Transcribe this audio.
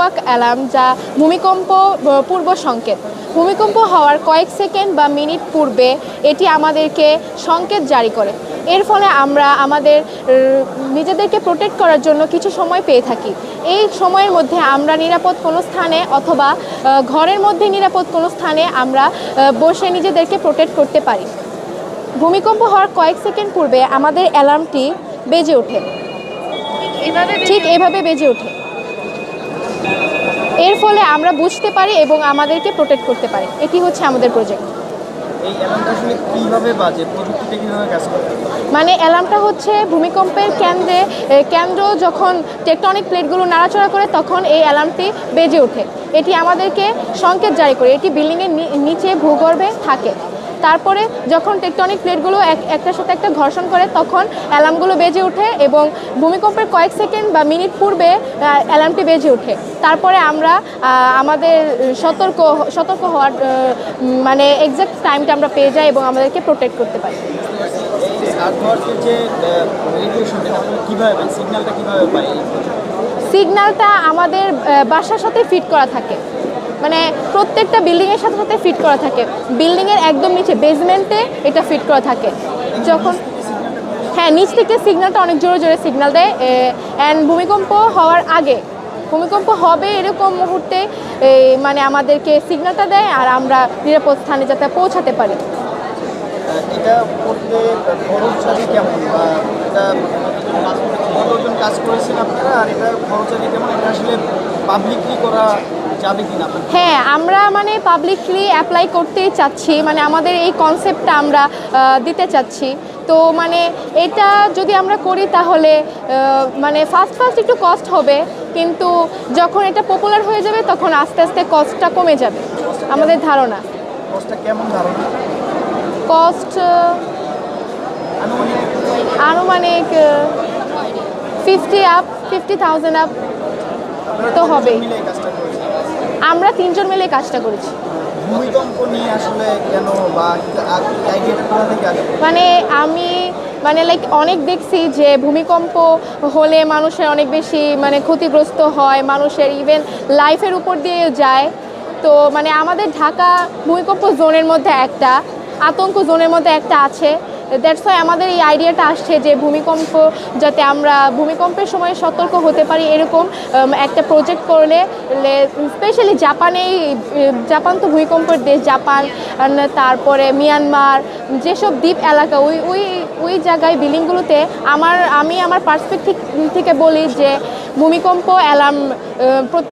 Earthquake alarm যা ভূমিকম্প পূর্ব সংকেত। ভূমিকম্প হওয়ার কয়েক সেকেন্ড বা মিনিট পূর্বে এটি আমাদেরকে সংকেত জারি করে। এর ফলে আমরা আমাদের নিজেদেরকে প্রোটেক্ট করার জন্য কিছু সময় পেয়ে থাকি। এই সময়ের মধ্যে আমরা নিরাপদ কোনো স্থানে অথবা ঘরের মধ্যে নিরাপদ কোনো স্থানে আমরা বসে নিজেদেরকে প্রোটেক্ট করতে পারি। ভূমিকম্প হওয়ার কয়েক সেকেন্ড পূর্বে আমাদের অ্যালার্মটি বেজে ওঠে। ঠিক এভাবে বেজে ওঠে। এর ফলে আমরা বুঝতে পারি এবং আমাদেরকে প্রোটেক্ট করতে পারি। এটি হচ্ছে আমাদের প্রজেক্ট মানে অ্যালার্মটা হচ্ছে ভূমিকম্পের কেন্দ্রে কেন্দ্র যখন টেকটনিক প্লেটগুলো নাড়াচড়া করে তখন এই অ্যালার্মটি বেজে ওঠে। এটি আমাদেরকে সংকেত জারি করে। এটি বিল্ডিংয়ের নিচে ভূগর্ভে থাকে। তারপরে যখন টেকটনিক প্লেটগুলো এক একটার সাথে একটা ঘর্ষণ করে তখন অ্যালার্মগুলো বেজে ওঠে এবং ভূমিকম্পের কয়েক সেকেন্ড বা মিনিট পূর্বে অ্যালার্মটি বেজে ওঠে। তারপরে আমরা আমাদের সতর্ক সতর্ক হওয়ার মানে এক্স্যাক্ট টাইমটা আমরা পেয়ে যাই এবং আমাদেরকে প্রোটেক্ট করতে পারি। সিগন্যালটা আমাদের বাসার সাথে ফিট করা থাকে। মানে প্রত্যেকটা বিল্ডিংয়ের সাথে সাথে ফিট করা থাকে। বিল্ডিংয়ের একদম নিচে বেসমেন্টে এটা ফিট করা থাকে। যখন হ্যাঁ নিচ থেকে সিগন্যালটা অনেক জোরে জোরে সিগন্যাল দেয়। অ্যান্ড ভূমিকম্প হওয়ার আগে, ভূমিকম্প হবে এরকম মুহূর্তে মানে আমাদেরকে সিগন্যালটা দেয় আর আমরা নিরাপদ স্থানে যাতে পৌঁছাতে পারি। কাজ করেছেন আপনারা? আর এটা খরচাদি কেমন? এটা আসলে পাবলিকলি করা হ্যাঁ আমরা মানে পাবলিকলি অ্যাপ্লাই করতেই চাচ্ছি মানে আমাদের এই কনসেপ্টটা আমরা দিতে চাচ্ছি। তো মানে এটা যদি আমরা করি তাহলে মানে ফার্স্ট ফার্স্ট একটু কস্ট হবে কিন্তু যখন এটা পপুলার হয়ে যাবে তখন আস্তে আস্তে কস্টটা কমে যাবে আমাদের ধারণা। কস্ট আনুমানিক fifty up fifty thousand up তো হবেই। মিলে এই কাজটা করেছেন আমরা তিনজন মিলে কাজটা করেছি। মানে আমি মানে লাইক অনেক দেখছি যে ভূমিকম্প হলে মানুষের অনেক বেশি মানে ক্ষতিগ্রস্ত হয় মানুষের ইভেন লাইফের উপর দিয়ে যায়। তো মানে আমাদের ঢাকা ভূমিকম্প জোনের মধ্যে একটা আতঙ্ক জোনের মধ্যে একটা আছে। দ্যাটস ওয়াই আমাদের এই আইডিয়াটা আসছে যে ভূমিকম্প যাতে আমরা ভূমিকম্পের সময় সতর্ক হতে পারি এরকম একটা প্রজেক্ট করলে স্পেশালি জাপানেই জাপান তো ভূমিকম্পের দেশ, জাপান তারপরে মিয়ানমার, যেসব দ্বীপ এলাকা, ওই ওই ওই জায়গায় বিল্ডিংগুলোতে আমার, আমি আমার পার্সপেক্টিভ থেকে বলি যে ভূমিকম্প অ্যালার্ম